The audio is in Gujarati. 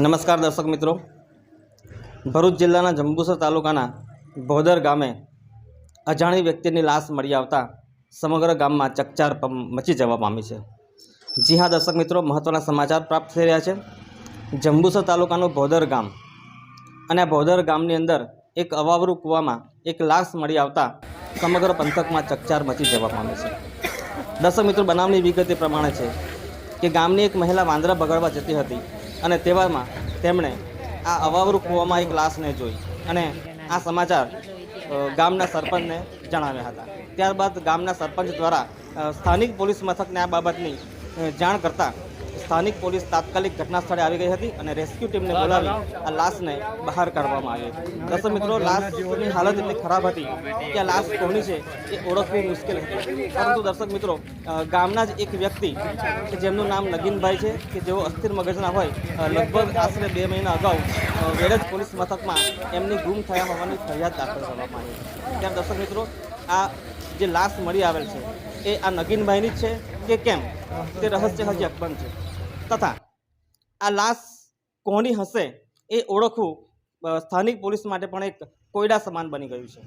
નમસ્કાર દર્શક મિત્રો. ભરૂચ જિલ્લાના જંબુસર તાલુકાના ભોદર ગામે અજાણી વ્યક્તિની લાશ મળી આવતા સમગ્ર ગામમાં ચકચાર મચી જવા પામી છે. જી હા, દર્શક મિત્રો મહત્ત્વના સમાચાર પ્રાપ્ત થઈ રહ્યા છે. જંબુસર તાલુકાનું ભોદર ગામ અને ભોદર ગામની અંદર એક અવાવરૂ કૂવામાં એક લાશ મળી આવતા સમગ્ર પંથકમાં ચકચાર મચી જવા પામી છે. દર્શક મિત્રો, બનાવની વિગત પ્રમાણે છે કે ગામની એક મહિલા વાંદરા બગાડવા જતી હતી. અને તેવામાં તેમણે આ અવાવરૂ કૂવામાં એક લાશને જોઈ અને આ સમાચાર ગામના સરપંચને જણાવ્યા હતા. ત્યારબાદ ગામના સરપંચ દ્વારા સ્થાનિક પોલીસ મથકને આ બાબતની જાણ કરતાં સ્થાનિક પોલીસ તાત્કાલિક ઘટના સ્થળે આવી ગઈ હતી અને રેસ્ક્યુ ટીમને બોલાવી આ લાશને બહાર કાઢવામાં આવી દર્શક મિત્રો લાશની હાલત એટલી ખરાબ હતી કે આ લાશ કોની છે એ ઓળખવી મુશ્કેલ હતી. પરંતુ દર્શક મિત્રો ગામના જ એક વ્યક્તિ કે જેમનું નામ નગીનભાઈ છે, કે જેઓ અસ્થિર મગજના હોય લગભગ આશરે બે મહિના અગાઉ વેડજ પોલીસ મથકમાં એમની ગુમ થયા હોવાની ફરિયાદ દાખલ કરવામાં આવી ત્યારે દર્શક મિત્રો, આ જે લાશ મળી આવેલ છે, એ આ નગીનભાઈની જ છે કે કેમ? તે રહસ્ય હજી અકબંધ છે. તથા આ લાશ કોની હશે એ ઓળખવું સ્થાનિક પોલીસ માટે પણ એક કોયડા સમાન બની ગયું છે.